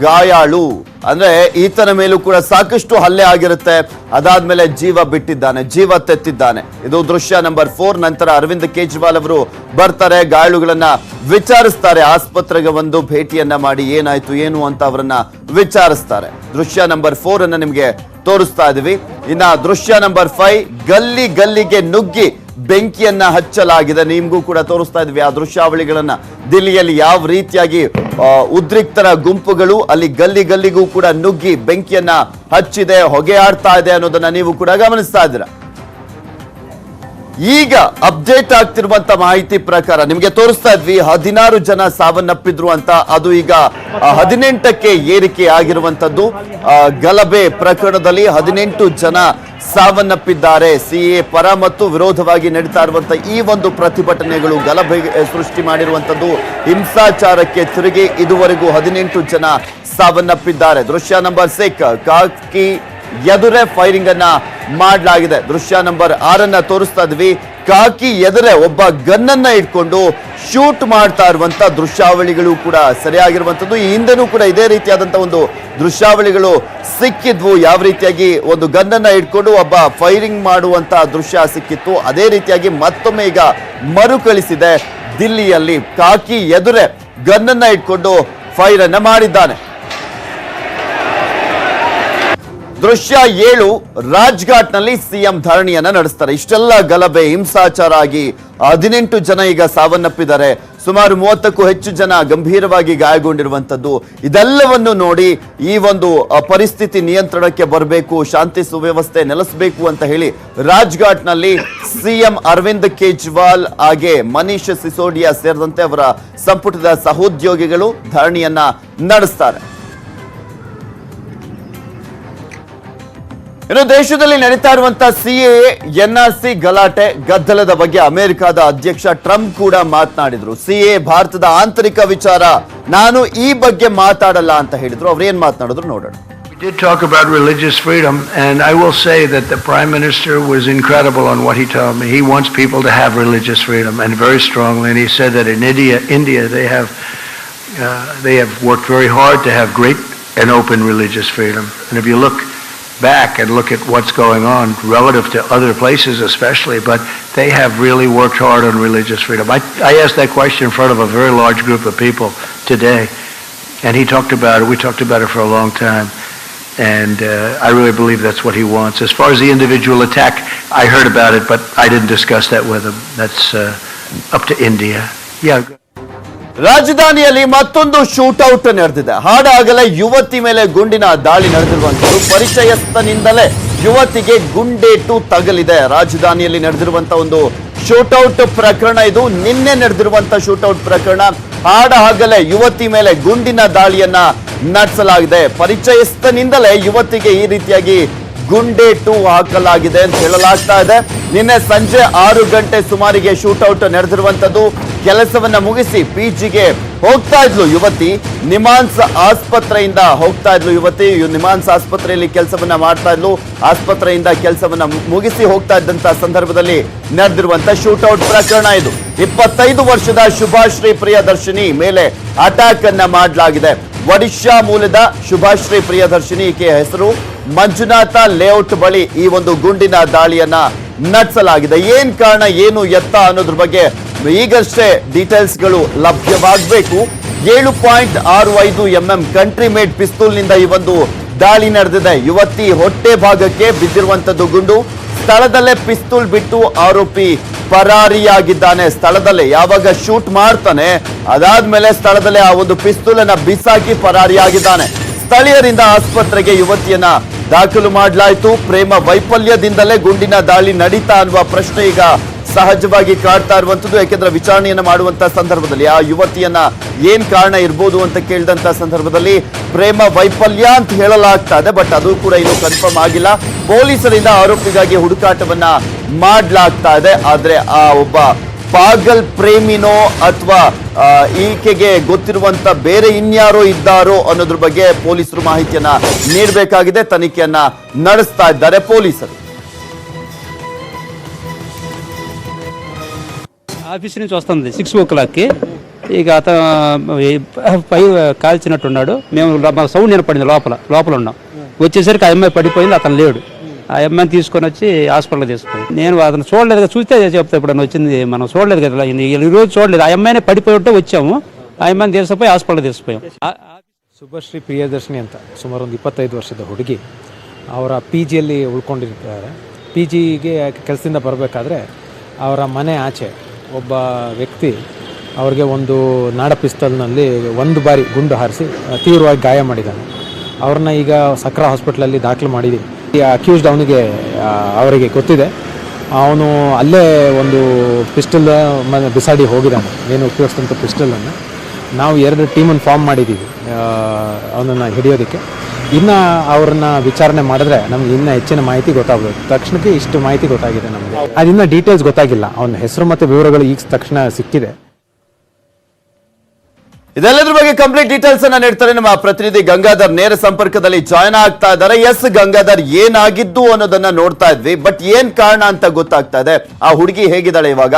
ಗಾಯಾಳು. ಅಂದ್ರೆ ಈತನ ಮೇಲೂ ಕೂಡ ಸಾಕಷ್ಟು ಹಲ್ಲೆ ಆಗಿರುತ್ತೆ. ಅದಾದ್ಮೇಲೆ ಜೀವ ಬಿಟ್ಟಿದ್ದಾನೆ, ಜೀವ ತೆತ್ತಿದ್ದಾನೆ. ಇದು ದೃಶ್ಯ ನಂಬರ್ ಫೋರ್. ನಂತರ ಅರವಿಂದ್ ಕೇಜ್ರಿವಾಲ್ ಅವರು ಬರ್ತಾರೆ, ಗಾಯಾಳುಗಳನ್ನ ವಿಚಾರಿಸ್ತಾರೆ. ಆಸ್ಪತ್ರೆಗೆ ಒಂದು ಭೇಟಿಯನ್ನ ಮಾಡಿ ಏನಾಯ್ತು, ಏನು ಅಂತ ಅವರನ್ನ ವಿಚಾರಿಸ್ತಾರೆ. ದೃಶ್ಯ ನಂಬರ್ ಫೋರ್ ಅನ್ನ ನಿಮ್ಗೆ ತೋರಿಸ್ತಾ ಇದೀವಿ. ಇನ್ನ ದೃಶ್ಯ ನಂಬರ್ ಫೈವ್, ಗಲ್ಲಿ ಗಲ್ಲಿಗೆ ನುಗ್ಗಿ ಬೆಂಕಿಯನ್ನ ಹಚ್ಚಲಾಗಿದೆ. ನಿಮ್ಗೂ ಕೂಡ ತೋರಿಸ್ತಾ ಇದ್ವಿ ಆ ದೃಶ್ಯಾವಳಿಗಳನ್ನ. ದಿಲ್ಲಿಯಲ್ಲಿ ಯಾವ ರೀತಿಯಾಗಿ ಉದ್ರಿಕ್ತರ ಗುಂಪುಗಳು ಅಲ್ಲಿ ಗಲ್ಲಿ ಗಲ್ಲಿಗೂ ಕೂಡ ನುಗ್ಗಿ ಬೆಂಕಿಯನ್ನ ಹಚ್ಚಿದೆ ಹೊಗೆ ಆಡ್ತಾ ಇದೆ ಅನ್ನೋದನ್ನ ನೀವು ಕೂಡ ಗಮನಿಸ್ತಾ ಇದ್ದೀರಾ? ಈಗ ಅಪ್ಡೇಟ್ ಆಗ್ತಿರುವಂತ ಮಾಹಿತಿ ಪ್ರಕಾರ ನಿಮಗೆ ತೋರಿಸ್ತಾ ಇದ್ವಿ, ಹದಿನಾರು ಜನ ಸಾವನ್ನಪ್ಪಿದ್ರು ಅಂತ. ಅದು ಈಗ ಹದಿನೆಂಟಕ್ಕೆ ಏರಿಕೆ ಆಗಿರುವಂತದ್ದು. ಗಲಭೆ ಪ್ರಕರಣದಲ್ಲಿ ಹದಿನೆಂಟು ಜನ ಸಾವನ್ನಪ್ಪಿದ್ದಾರೆ. ಸಿಎ ಪರ ಮತ್ತು ವಿರೋಧವಾಗಿ ನಡೀತಾ ಇರುವಂತ ಈ ಒಂದು ಪ್ರತಿಭಟನೆಗಳು ಗಲಭೆ ಸೃಷ್ಟಿ ಮಾಡಿರುವಂತದ್ದು. ಹಿಂಸಾಚಾರಕ್ಕೆ ತಿರುಗಿ ಇದುವರೆಗೂ ಹದಿನೆಂಟು ಜನ ಸಾವನ್ನಪ್ಪಿದ್ದಾರೆ. ದೃಶ್ಯ ನಂಬರ್ ಸಿಕ್ ಕಾಕಿ ಎದುರೇ ಫೈರಿಂಗ್ ಅನ್ನ ಮಾಡಲಾಗಿದೆ. ದೃಶ್ಯ ನಂಬರ್ ಆರನ್ನ ತೋರಿಸ್ತಾ ಇದ್ವಿ. ಕಾಕಿ ಎದುರೆ ಒಬ್ಬ ಗನ್ನನ್ನ ಇಟ್ಕೊಂಡು ಶೂಟ್ ಮಾಡ್ತಾ ಇರುವಂತ ದೃಶ್ಯಾವಳಿಗಳು ಕೂಡ ಸರಿಯಾಗಿರುವಂತದ್ದು ಈ ಹಿಂದೆನೂ ಕೂಡ ಇದೇ ರೀತಿಯಾದಂತ ಒಂದು ದೃಶ್ಯಾವಳಿಗಳು ಸಿಕ್ಕಿದ್ವು. ಯಾವ ರೀತಿಯಾಗಿ ಒಂದು ಗನ್ನನ್ನ ಇಟ್ಕೊಂಡು ಒಬ್ಬ ಫೈರಿಂಗ್ ಮಾಡುವಂತ ದೃಶ್ಯ ಸಿಕ್ಕಿತ್ತು. ಅದೇ ರೀತಿಯಾಗಿ ಮತ್ತೊಮ್ಮೆ ಈಗ ಮರುಕಳಿಸಿದೆ. ದಿಲ್ಲಿಯಲ್ಲಿ ಕಾಕಿ ಎದುರೇ ಗನ್ನನ್ನ ಇಟ್ಕೊಂಡು ಫೈರ್ ಅನ್ನ ಮಾಡಿದ್ದಾನೆ. ದೃಶ್ಯ ಏಳು, ರಾಜ್ಘಾಟ್ನಲ್ಲಿ ಸಿಎಂ ಧರಣಿಯನ್ನ ನಡೆಸ್ತಾರೆ. ಇಷ್ಟೆಲ್ಲ ಗಲಭೆ, ಹಿಂಸಾಚಾರ ಆಗಿ ಹದಿನೆಂಟು ಜನ ಈಗ ಸಾವನ್ನಪ್ಪಿದ್ದಾರೆ. ಸುಮಾರು ಮೂವತ್ತಕ್ಕೂ ಹೆಚ್ಚು ಜನ ಗಂಭೀರವಾಗಿ ಗಾಯಗೊಂಡಿರುವಂತದ್ದು ಇದೆಲ್ಲವನ್ನು ನೋಡಿ ಈ ಒಂದು ಪರಿಸ್ಥಿತಿ ನಿಯಂತ್ರಣಕ್ಕೆ ಬರಬೇಕು, ಶಾಂತಿ ಸುವ್ಯವಸ್ಥೆ ನೆಲೆಸಬೇಕು ಅಂತ ಹೇಳಿ ರಾಜ್ಘಾಟ್ನಲ್ಲಿ ಸಿಎಂ ಅರವಿಂದ್ ಕೇಜ್ರಿವಾಲ್ ಹಾಗೆ ಮನೀಶ್ ಸಿಸೋಡಿಯಾ ಸೇರಿದಂತೆ ಅವರ ಸಂಪುಟದ ಸಹೋದ್ಯೋಗಿಗಳು ಧರಣಿಯನ್ನ ನಡೆಸ್ತಾರೆ. ಇನ್ನು ದೇಶದಲ್ಲಿ ನಡೀತಾ ಇರುವಂತಹ ಸಿಎ ಎನ್ಆರ್ಸಿ ಗಲಾಟೆ ಗದ್ದಲದ ಬಗ್ಗೆ ಅಮೆರಿಕದ ಅಧ್ಯಕ್ಷ ಟ್ರಂಪ್ ಕೂಡ ಮಾತನಾಡಿದ್ರು ಸಿಎ ಭಾರತದ ಆಂತರಿಕ ವಿಚಾರ ನಾನು ಈ ಬಗ್ಗೆ ಮಾತಾಡಲ್ಲ ಅಂತ ಹೇಳಿದ್ರು ಅವ್ರು ಏನ್ ಮಾತನಾಡಿದ್ರು ನೋಡೋಣ We did talk about religious freedom, and I will say that the Prime Minister was incredible on what he told me. He wants people to have religious freedom, and very strongly, and he said that in India, India, they have, uh, they have worked very hard to have great and open religious freedom. And if you look back and look at what's going on relative to other places especially, but they have really worked hard on religious freedom. I, I asked that question in front of a very large group of people today. And he talked about it, we talked about it for a long time. And uh, I really believe that's what he wants. As far as the individual attack, I heard about it, but I didn't discuss that with him. That's uh, up to India. Yeah. ರಾಜಧಾನಿಯಲ್ಲಿ ಮತ್ತೊಂದು shootout ನಡೆದಿದೆ. ಹಾಡಾಗಲೇ ಯುವತಿ ಮೇಲೆ ಗುಂಡಿನ ದಾಳಿ ನಡೆದಿರುವಂತದ್ದು ಪರಿಚಯಸ್ಥನಿಂದಲೇ ಯುವತಿಗೆ ಗುಂಡೇಟು ತಗಲಿದೆ. ರಾಜಧಾನಿಯಲ್ಲಿ ನಡೆದಿರುವಂತ ಒಂದು shootout ಪ್ರಕರಣ ಇದು. ನಿನ್ನೆ ನಡೆದಿರುವಂತ ಶೂಟೌಟ್ ಪ್ರಕರಣ ಹಾಡಾಗಲೇ ಯುವತಿ ಮೇಲೆ ಗುಂಡಿನ ದಾಳಿಯನ್ನ ನಡೆಸಲಾಗಿದೆ. ಪರಿಚಯಸ್ಥನಿಂದಲೇ ಯುವತಿಗೆ ಈ ರೀತಿಯಾಗಿ ಗುಂಡೇಟು ಹಾಕಲಾಗಿದೆ ಅಂತ ಹೇಳಲಾಗ್ತಾ ಇದೆ. ನಿನ್ನೆ ಸಂಜೆ ಆರು ಗಂಟೆ ಸುಮಾರಿಗೆ ಶೂಟೌಟ್ ನಡೆದಿರುವಂತದ್ದು ಕೆಲಸವನ್ನ ಮುಗಿಸಿ ಪಿಜಿಗೆ ಹೋಗ್ತಾ ಇದ್ಲು ಯುವತಿ. ನಿಮಾನ್ಸ್ ಆಸ್ಪತ್ರೆಯಿಂದ ಹೋಗ್ತಾ ಇದ್ಲು ಯುವತಿ. ನಿಮಾನ್ಸ್ ಆಸ್ಪತ್ರೆಯಲ್ಲಿ ಕೆಲಸವನ್ನ ಮಾಡ್ತಾ ಇದ್ಲು. ಆಸ್ಪತ್ರೆಯಿಂದ ಕೆಲಸವನ್ನ ಮುಗಿಸಿ ಹೋಗ್ತಾ ಇದ್ದಂತ ಸಂದರ್ಭದಲ್ಲಿ ನಡೆದಿರುವಂತ ಶೂಟೌಟ್ ಪ್ರಕರಣ ಇದು. ಇಪ್ಪತ್ತೈದು ವರ್ಷದ ಶುಭಾಶ್ರೀ ಪ್ರಿಯದರ್ಶಿನಿ ಮೇಲೆ ಅಟ್ಯಾಕ್ ಅನ್ನ ಮಾಡಲಾಗಿದೆ. ಒಡಿಶಾ ಮೂಲದ ಶುಭಾಶ್ರೀ ಪ್ರಿಯದರ್ಶಿನಿ, ಈಕೆಯ ಹೆಸರು? ಮಂಜುನಾಥ ಲೇಔಟ್ ಬಳಿ ಈ ಒಂದು ಗುಂಡಿನ ದಾಳಿಯನ್ನ ನಡೆಸಲಾಗಿದೆ. ಏನ್ ಕಾರಣ, ಏನು ಎತ್ತ ಅನ್ನೋದ್ರ ಬಗ್ಗೆ ಈಗಷ್ಟೇ ಡೀಟೇಲ್ಸ್ಗಳು ಲಭ್ಯವಾಗಬೇಕು. ಏಳು ಪಾಯಿಂಟ್ ಆರು ಐದು ಎಂ ಎಂ ಕಂಟ್ರಿ ಮೇಡ್ ಪಿಸ್ತೂಲ್ನಿಂದ ಈ ಒಂದು ದಾಳಿ ನಡೆದಿದೆ. ಯುವತಿ ಹೊಟ್ಟೆ ಭಾಗಕ್ಕೆ ಬಿದ್ದಿರುವಂತದ್ದು ಗುಂಡು. ಸ್ಥಳದಲ್ಲೇ ಪಿಸ್ತೂಲ್ ಬಿಟ್ಟು ಆರೋಪಿ ಪರಾರಿಯಾಗಿದ್ದಾನೆ. ಸ್ಥಳದಲ್ಲೇ ಯಾವಾಗ ಶೂಟ್ ಮಾಡ್ತಾನೆ, ಅದಾದ್ಮೇಲೆ ಸ್ಥಳದಲ್ಲೇ ಆ ಒಂದು ಪಿಸ್ತೂಲ್ ಅನ್ನ ಬಿಸಾಕಿ ಪರಾರಿಯಾಗಿದ್ದಾನೆ. ಸ್ಥಳೀಯರಿಂದ ಆಸ್ಪತ್ರೆಗೆ ಯುವತಿಯನ್ನ ದಾಖಲು ಮಾಡಲಾಯಿತು. ಪ್ರೇಮ ವೈಫಲ್ಯದಿಂದಲೇ ಗುಂಡಿನ ದಾಳಿ ನಡೀತಾ ಅನ್ನುವ ಪ್ರಶ್ನೆ ಈಗ ಸಹಜವಾಗಿ ಕಾಡ್ತಾ ಇರುವಂಥದ್ದು. ಯಾಕೆಂದ್ರೆ ವಿಚಾರಣೆಯನ್ನು ಮಾಡುವಂತ ಸಂದರ್ಭದಲ್ಲಿ ಆ ಯುವತಿಯನ್ನ ಏನ್ ಕಾರಣ ಇರ್ಬೋದು ಅಂತ ಕೇಳಿದಂತ ಸಂದರ್ಭದಲ್ಲಿ ಪ್ರೇಮ ವೈಫಲ್ಯ ಅಂತ ಹೇಳಲಾಗ್ತಾ ಇದೆ, ಬಟ್ ಅದು ಕೂಡ ಇನ್ನು ಕನ್ಫರ್ಮ್ ಆಗಿಲ್ಲ. ಪೊಲೀಸರಿಂದ ಆರೋಪಿಗಾಗಿ ಹುಡುಕಾಟವನ್ನ ಮಾಡಲಾಗ್ತಾ ಇದೆ. ಆದ್ರೆ ಆ ಒಬ್ಬ ಪಾಗಲ್ ಪ್ರೇಮಿನೋ ಅಥವಾ ಈಕೆಗೆ ಗೊತ್ತಿರುವಂತ ಬೇರೆ ಇನ್ಯಾರೋ ಇದ್ದಾರೋ ಅನ್ನೋದ್ರ ಬಗ್ಗೆ ಪೊಲೀಸರು ಮಾಹಿತಿಯನ್ನ ನೀಡಬೇಕಾಗಿದೆ ತನಿಖೆಯನ್ನ ನಡೆಸ್ತಾ ಇದ್ದಾರೆ ಪೊಲೀಸರು ఆఫీస్ నుంచి వస్తుంది సిక్స్ ఓ క్లాక్కి ఇక అత పై కాల్చినట్టున్నాడు మేము లో- మా సౌండ్ వినపడింది లోపల లోపల ఉన్నాం వచ్చేసరికి ఆ అమ్మాయి పడిపోయింది అతను లేడు ఆ అమ్మాయిని తీసుకొని వచ్చి హాస్పిటల్ తీసుకున్నాం నేను అతను చూడలేదు కదా చూస్తే చెప్తా ఇప్పుడు వచ్చింది మనం చూడలేదు కదా ఇలా ఈ ఈ రోజు చూడలేదు ఆ అమ్మాయిని పడిపోయి ఉంటే వచ్చాము ఆ అమ్మాయిని తీసుకుపోయి హాస్పిటల్ తీసుకుపోయాం ఆ- ఆ- ಶುಭಶ್ರೀ ಪ್ರಿಯದರ್ಶಿನಿ ಅಂತ ಸುಮಾರು ಒಂದು ಇಪ್ಪತ್ತೈದು ವರ್ಷದ ಹುಡುಗಿ ಅವರ ಪಿ ಜಿಯಲ್ಲಿ ಉಳ್ಕೊಂಡಿರ್ತಾರೆ ಪಿ ಜಿಗೆ ಕೆಲಸದಿಂದ ಬರಬೇಕಾದ್ರೆ ಅವರ ಮನೆ ಆಚೆ ಒಬ್ಬ ವ್ಯಕ್ತಿ ಅವ್ರಿಗೆ ಒಂದು ನಾಡ ಪಿಸ್ತಲ್ನಲ್ಲಿ ಒಂದು ಬಾರಿ ಗುಂಡು ಹಾರಿಸಿ ತೀವ್ರವಾಗಿ ಗಾಯ ಮಾಡಿದ್ದಾನೆ ಅವ್ರನ್ನ ಈಗ ಸಕ್ರಾ ಹಾಸ್ಪಿಟ್ಲಲ್ಲಿ ದಾಖಲು ಮಾಡಿದ್ದೀವಿ ಈ ಅಕ್ಯೂಸ್ಡ್ ಅವನಿಗೆ ಅವರಿಗೆ ಗೊತ್ತಿದೆ. ಅವನು ಅಲ್ಲೇ ಒಂದು ಪಿಸ್ಟಲ್ ಬಿಸಾಡಿ ಹೋಗಿದ್ದಾನೆ. ಏನು ಉಪಯೋಗಿಸಿದಂಥ ಪಿಸ್ಟಲನ್ನು. ನಾವು ಎರಡು ಟೀಮನ್ನು ಫಾರ್ಮ್ ಮಾಡಿದ್ದೀವಿ ಅವನನ್ನು ಹಿಡಿಯೋದಕ್ಕೆ. ಇನ್ನು ಅವ್ರನ್ನ ವಿಚಾರಣೆ ಮಾಡಿದ್ರೆ ನಮ್ಗೆ ಇನ್ನೂ ಹೆಚ್ಚಿನ ಮಾಹಿತಿ ಗೊತ್ತಾಗ್ಬೋದು. ತಕ್ಷಣಕ್ಕೆ ಇಷ್ಟು ಮಾಹಿತಿ ಗೊತ್ತಾಗಿದೆ ನಮಗೆ. ಅದಿನ್ನ ಡೀಟೇಲ್ಸ್ ಗೊತ್ತಾಗಿಲ್ಲ. ಅವನ ಹೆಸರು ಮತ್ತು ವಿವರಗಳು ಈಗ ತಕ್ಷಣ ಸಿಕ್ಕಿದೆ. ಇದೆಲ್ಲದ್ರ ಬಗ್ಗೆ ಕಂಪ್ಲೀಟ್ ಡೀಟೇಲ್ಸ್ ಅನ್ನ ನೀಡ್ತಾರೆ ನಮ್ಮ ಪ್ರತಿನಿಧಿ ಗಂಗಾಧರ್. ನೇರ ಸಂಪರ್ಕದಲ್ಲಿ ಜಾಯ್ನ್ ಆಗ್ತಾ ಇದ್ದಾರೆ. ಎಸ್ ಗಂಗಾಧರ್, ಏನಾಗಿದ್ದು ಅನ್ನೋದನ್ನ ನೋಡ್ತಾ ಇದ್ವಿ. ಬಟ್ ಏನ್ ಕಾರಣ ಅಂತ ಗೊತ್ತಾಗ್ತಾ ಇದೆ. ಆ ಹುಡುಗಿ ಹೇಗಿದ್ದಾಳೆ ಇವಾಗ?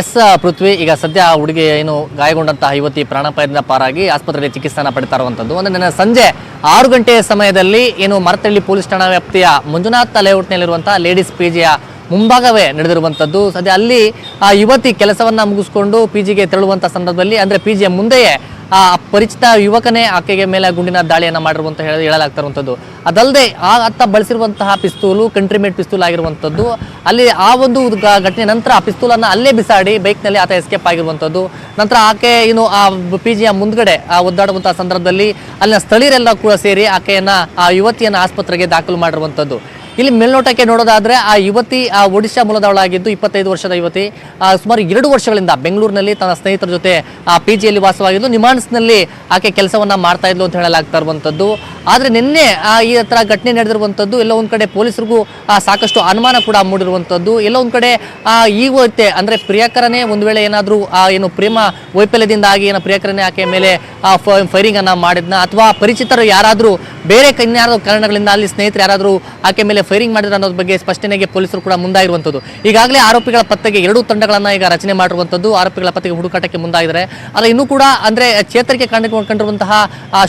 ಎಸ್ ಪೃಥ್ವಿ, ಈಗ ಸದ್ಯ ಆ ಹುಡುಗಿ ಏನು ಗಾಯಗೊಂಡಂತಹ ಯುವತಿ ಪ್ರಾಣಾಪಾಯದಿಂದ ಪಾರಾಗಿ ಆಸ್ಪತ್ರೆಯಲ್ಲಿ ಚಿಕಿತ್ಸೆ ಪಡಿತಾ ಇರುವಂತದ್ದು. ಅಂದ್ರೆ ನಿನ್ನೆ ಸಂಜೆ ಆರು ಗಂಟೆಯ ಸಮಯದಲ್ಲಿ ಏನು ಮರತಳ್ಳಿ ಪೊಲೀಸ್ ಠಾಣಾ ವ್ಯಾಪ್ತಿಯ ಮಂಜುನಾಥ್ ಲೇಔಟ್ನಲ್ಲಿರುವಂತಹ ಲೇಡೀಸ್ ಪಿ ಜಿಯ ಮುಂಭಾಗವೇ ನಡೆದಿರುವಂಥದ್ದು. ಸದ್ಯ ಅಲ್ಲಿ, ಆ ಯುವತಿ ಕೆಲಸವನ್ನು ಮುಗಿಸ್ಕೊಂಡು ಪಿ ಜಿಗೆ ತೆರಳುವಂಥ ಸಂದರ್ಭದಲ್ಲಿ, ಅಂದರೆ ಪಿ ಜಿಯ ಮುಂದೆಯೇ, ಆ ಪರಿಚಿತ ಯುವಕನೇ ಆಕೆಗೆ ಮೇಲೆ ಗುಂಡಿನ ದಾಳಿಯನ್ನು ಮಾಡಿರುವಂತ ಹೇಳಿ ಹೇಳಲಾಗ್ತಾ ಇರುವಂಥದ್ದು ಅದಲ್ಲದೆ ಆ ಅತ್ತ ಬಳಸಿರುವಂತಹ ಪಿಸ್ತೂಲು ಕಂಟ್ರಿ ಮೇಡ್ ಪಿಸ್ತೂಲ್ ಆಗಿರುವಂಥದ್ದು. ಅಲ್ಲಿ ಆ ಒಂದು ಘಟನೆ ನಂತರ ಆ ಪಿಸ್ತೂಲನ್ನು ಅಲ್ಲೇ ಬಿಸಾಡಿ, ಬೈಕ್ನಲ್ಲಿ ಆತ ಎಸ್ಕೇಪ್ ಆಗಿರುವಂಥದ್ದು. ನಂತರ ಆಕೆ ಏನು ಆ ಪಿ ಜಿಯ ಮುಂದ್ಗಡೆ, ಆ ಒದ್ದಾಡುವಂತಹ ಸಂದರ್ಭದಲ್ಲಿ ಅಲ್ಲಿನ ಸ್ಥಳೀಯರೆಲ್ಲ ಕೂಡ ಸೇರಿ ಆಕೆಯನ್ನು, ಆ ಯುವತಿಯನ್ನು ಆಸ್ಪತ್ರೆಗೆ ದಾಖಲು ಮಾಡಿರುವಂಥದ್ದು. ಇಲ್ಲಿ ಮೇಲ್ನೋಟಕ್ಕೆ ನೋಡೋದಾದ್ರೆ ಆ ಯುವತಿ ಆ ಒಡಿಶಾ ಮೂಲದವಳಾಗಿದ್ದು ಇಪ್ಪತ್ತೈದು ವರ್ಷದ ಯುವತಿ. ಆ, ಸುಮಾರು ಎರಡು ವರ್ಷಗಳಿಂದ ಬೆಂಗಳೂರಿನಲ್ಲಿ ತನ್ನ ಸ್ನೇಹಿತರ ಜೊತೆ ಆ ಪಿ ಜಿಯಲ್ಲಿ ವಾಸವಾಗಿದ್ದು ನಿಮಾನ್ಸ್ನಲ್ಲಿ ಆಕೆ ಕೆಲಸವನ್ನ ಮಾಡ್ತಾ ಇದ್ಲು ಅಂತ ಹೇಳಲಾಗ್ತಾ ಇರುವಂಥದ್ದು. ಆದ್ರೆ ನಿನ್ನೆ ಆ, ಈ ಹತ್ರ ಘಟನೆ ನಡೆದಿರುವಂಥದ್ದು ಎಲ್ಲ ಒಂದ್ ಕಡೆ ಪೊಲೀಸರಿಗೂ ಆ, ಸಾಕಷ್ಟು ಅನುಮಾನ ಕೂಡ ಮೂಡಿರುವಂಥದ್ದು. ಎಲ್ಲ ಒಂದ್ ಕಡೆ ಆ, ಈ ಹೊತ್ತೆ ಅಂದ್ರೆ ಪ್ರಿಯಕರನೇ ಒಂದು ವೇಳೆ ಏನಾದರೂ ಏನು ಪ್ರೇಮ ವೈಫಲ್ಯದಿಂದ ಆಗಿ ಏನೋ ಪ್ರಿಯಕರನೇ ಆಕೆ ಮೇಲೆ ಫೈರಿಂಗ್ ಅನ್ನ ಮಾಡಿದ್ನ ಅಥವಾ ಪರಿಚಿತರು ಯಾರಾದರೂ ಬೇರೆ ಕನ್ಯಾರ ಕಾರಣಗಳಿಂದ ಅಲ್ಲಿ ಸ್ನೇಹಿತರು ಯಾರಾದರೂ ಆಕೆ ಮೇಲೆ ಮೇಲೆ ಫೈರಿಂಗ್ ಮಾಡಿದ್ರೆ ಅನ್ನೋದ್ರ ಬಗ್ಗೆ ಸ್ಪಷ್ಟನೆಗೆ ಪೊಲೀಸರು ಕೂಡ ಮುಂದಾಗಿರುವಂಥದ್ದು. ಈಗಾಗಲೇ ಆರೋಪಿಗಳ ಪತ್ತೆಗೆ ಎರಡೂ ತಂಡಗಳನ್ನು ಈಗ ರಚನೆ ಮಾಡಿರುವಂಥದ್ದು. ಆರೋಪಿಗಳ ಪತ್ತೆಗೆ ಹುಡುಕಾಟಕ್ಕೆ ಮುಂದಾಗಿದ್ದಾರೆ. ಆದರೆ ಇನ್ನೂ ಕೂಡ ಅಂದ್ರೆ ಚೇತರಿಕೆ ಕಾಣಿಕೊಂಡಿರುವಂತಹ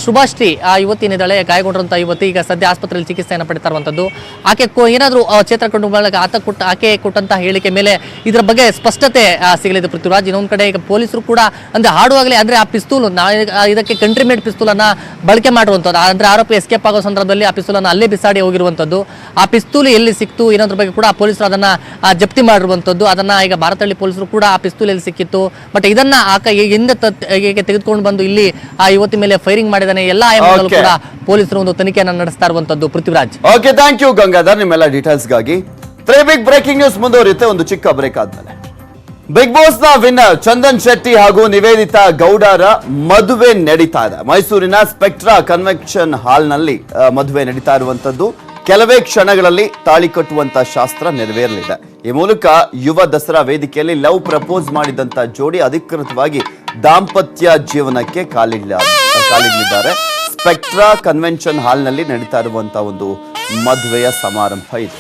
ಶುಭಾಶ್ರೀ ಆ ಯುವತಿ ಏನಿದ್ದಾಳೆ ಗಾಯಗೊಂಡಿರುವಂತಹ ಯುವತಿ ಈಗ ಸದ್ಯ ಆಸ್ಪತ್ರೆಯಲ್ಲಿ ಚಿಕಿತ್ಸೆಯನ್ನು ಪಡಿತಾ ಇರುವಂಥದ್ದು. ಆಕೆ ಏನಾದರೂ ಚೇತರ ಕಂಡು ಬಂದಾಗ ಆತ ಕೊಟ್ಟ, ಆಕೆ ಕೊಟ್ಟಂತಹ ಹೇಳಿಕೆ ಮೇಲೆ ಇದರ ಬಗ್ಗೆ ಸ್ಪಷ್ಟತೆ ಸಿಗಲಿದೆ ಪೃಥ್ವಿರಾಜ್. ಇನ್ನೊಂದು ಕಡೆ ಈಗ ಪೊಲೀಸರು ಕೂಡ ಅಂದ್ರೆ ಹಾಡುವಾಗಲೇ ಅಂದರೆ ಆ ಪಿಸ್ತೂಲು ಇದಕ್ಕೆ ಕಂಟ್ರಿ ಮೇಡ್ ಪಿಸ್ತೂಲನ್ನು ಬಳಕೆ ಮಾಡುವಂಥದ್ದು ಅಂದರೆ ಆರೋಪಿ ಎಸ್ಕೇಪ್ ಆಗೋ ಸಂದರ್ಭದಲ್ಲಿ ಆ ಪಿಸ್ತೂಲನ್ನು ಅಲ್ಲೇ ಬಿಸಾಡಿ ಹೋಗಿರುವಂಥದ್ದು. ಪಿಸ್ತೂಲ್ ಎಲ್ಲಿ ಸಿಕ್ತು ಏನೋದ್ರ ಬಗ್ಗೆ ಕೂಡ ಪೊಲೀಸರು ಅದನ್ನ ಆ, ಜಪ್ತಿ ಮಾಡಿರುವಂಥದ್ದು. ಅದನ್ನ ಈಗ ಭಾರತಹಳ್ಳಿ ಪೊಲೀಸರು ಕೂಡ ಆ ಪಿಸ್ತೂಲ್ ಎಲ್ಲಿ ಸಿಕ್ಕಿತ್ತು. ಬಟ್ ಇದನ್ನ ಆಕ ಹಿಂದೆ ತೆಗೆದುಕೊಂಡು ಬಂದು ಇಲ್ಲಿ ಆ ಯುವತಿ ಮೇಲೆ ಫೈರಿಂಗ್ ಮಾಡಿದಾನೆ ಎಲ್ಲ ಆಯಾಮದಲ್ಲೂ ಕೂಡ ಪೊಲೀಸರು ಒಂದು ತನಿಖೆಯನ್ನು ನಡೆಸ್ತಾ ಇರುವಂತದ್ದು Prithviraj. Okay thank you Gangadhar. ನಿಮ್ಮೆಲ್ಲ ಡೀಟೇಲ್ಸ್ಗಾಗಿ ತ್ರೀ ಬಿಗ್ ಬ್ರೇಕಿಂಗ್ ನ್ಯೂಸ್ ಮುಂದುವರಿಯುತ್ತೆ. ಒಂದು ಚಿಕ್ಕ ಬ್ರೇಕ್ ಆದ್ಮೇಲೆ. ಬಿಗ್ ಬಾಸ್ನ ವಿನ್ನರ್ ಚಂದನ್ ಶೆಟ್ಟಿ ಹಾಗೂ ನಿವೇದಿತಾ ಗೌಡರ ಮದುವೆ ನಡೀತಾ ಇದೆ. ಮೈಸೂರಿನ ಸ್ಪೆಕ್ಟ್ರಾ ಕನ್ವೆನ್ಷನ್ ಹಾಲ್ನಲ್ಲಿ ಆ, ಮದುವೆ ನಡೀತಾ ಇರುವಂತದ್ದು ಕೆಲವೇ ಕ್ಷಣಗಳಲ್ಲಿ ತಾಳಿ ಕಟ್ಟುವಂತ ಶಾಸ್ತ್ರ ನೆರವೇರಲಿದೆ. ಈ ಮೂಲಕ ಯುವ ದಸರಾ ವೇದಿಕೆಯಲ್ಲಿ ಲವ್ ಪ್ರಪೋಸ್ ಮಾಡಿದಂತ ಜೋಡಿ ಅಧಿಕೃತವಾಗಿ ದಾಂಪತ್ಯ ಜೀವನಕ್ಕೆ ಕಾಲಿಡ್ಲ ಕಾಲಿಡಲಿದ್ದಾರೆ. ಸ್ಪೆಕ್ಟ್ರಾ ಕನ್ವೆನ್ಷನ್ ಹಾಲ್ನಲ್ಲಿ ನಡೀತಾ ಇರುವಂತ ಒಂದು ಮದುವೆಯ ಸಮಾರಂಭ ಇದು.